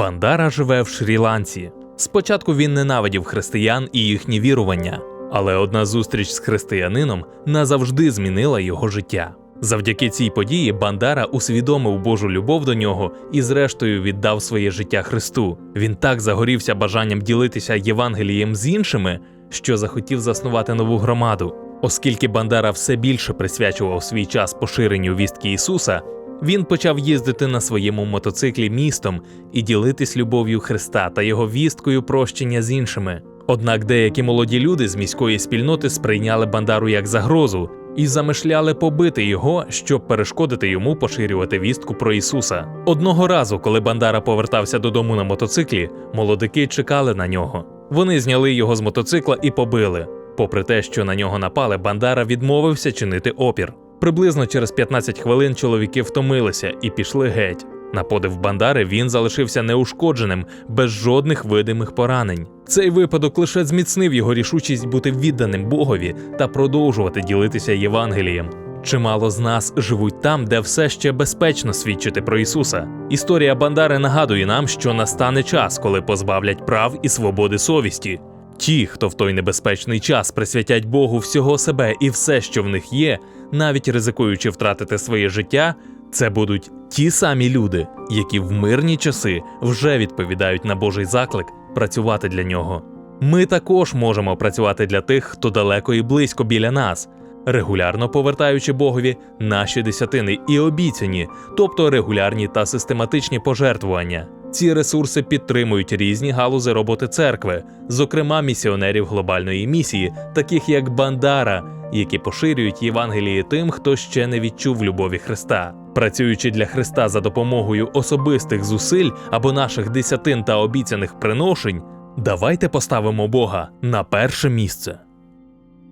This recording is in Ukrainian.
Бандара живе в Шрі-Ланці. Спочатку він ненавидів християн і їхні вірування, але одна зустріч з християнином назавжди змінила його життя. Завдяки цій події Бандара усвідомив Божу любов до нього і, зрештою, віддав своє життя Христу. Він так загорівся бажанням ділитися Євангелієм з іншими, що захотів заснувати нову громаду. Оскільки Бандара все більше присвячував свій час поширенню вістки Ісуса, він почав їздити на своєму мотоциклі містом і ділитись любов'ю Христа та його вісткою прощення з іншими. Однак деякі молоді люди з міської спільноти сприйняли Бандару як загрозу і замишляли побити його, щоб перешкодити йому поширювати вістку про Ісуса. Одного разу, коли Бандара повертався додому на мотоциклі, молодики чекали на нього. Вони зняли його з мотоцикла і побили. Попри те, що на нього напали, Бандара відмовився чинити опір. Приблизно через 15 хвилин чоловіки втомилися і пішли геть. На подив Бандари він залишився неушкодженим, без жодних видимих поранень. Цей випадок лише зміцнив його рішучість бути відданим Богові та продовжувати ділитися Євангелієм. Чимало з нас живуть там, де все ще безпечно свідчити про Ісуса. Історія Бандари нагадує нам, що настане час, коли позбавлять прав і свободи совісті. Ті, хто в той небезпечний час присвятять Богу всього себе і все, що в них є, навіть ризикуючи втратити своє життя, це будуть ті самі люди, які в мирні часи вже відповідають на Божий заклик працювати для нього. Ми також можемо працювати для тих, хто далеко і близько біля нас, регулярно повертаючи Богові наші десятини і обіцяні, тобто регулярні та систематичні пожертвування. Ці ресурси підтримують різні галузи роботи церкви, зокрема місіонерів глобальної місії, таких як Бандара, які поширюють Євангеліє тим, хто ще не відчув любові Христа. Працюючи для Христа за допомогою особистих зусиль або наших десятин та обіцяних приношень, давайте поставимо Бога на перше місце.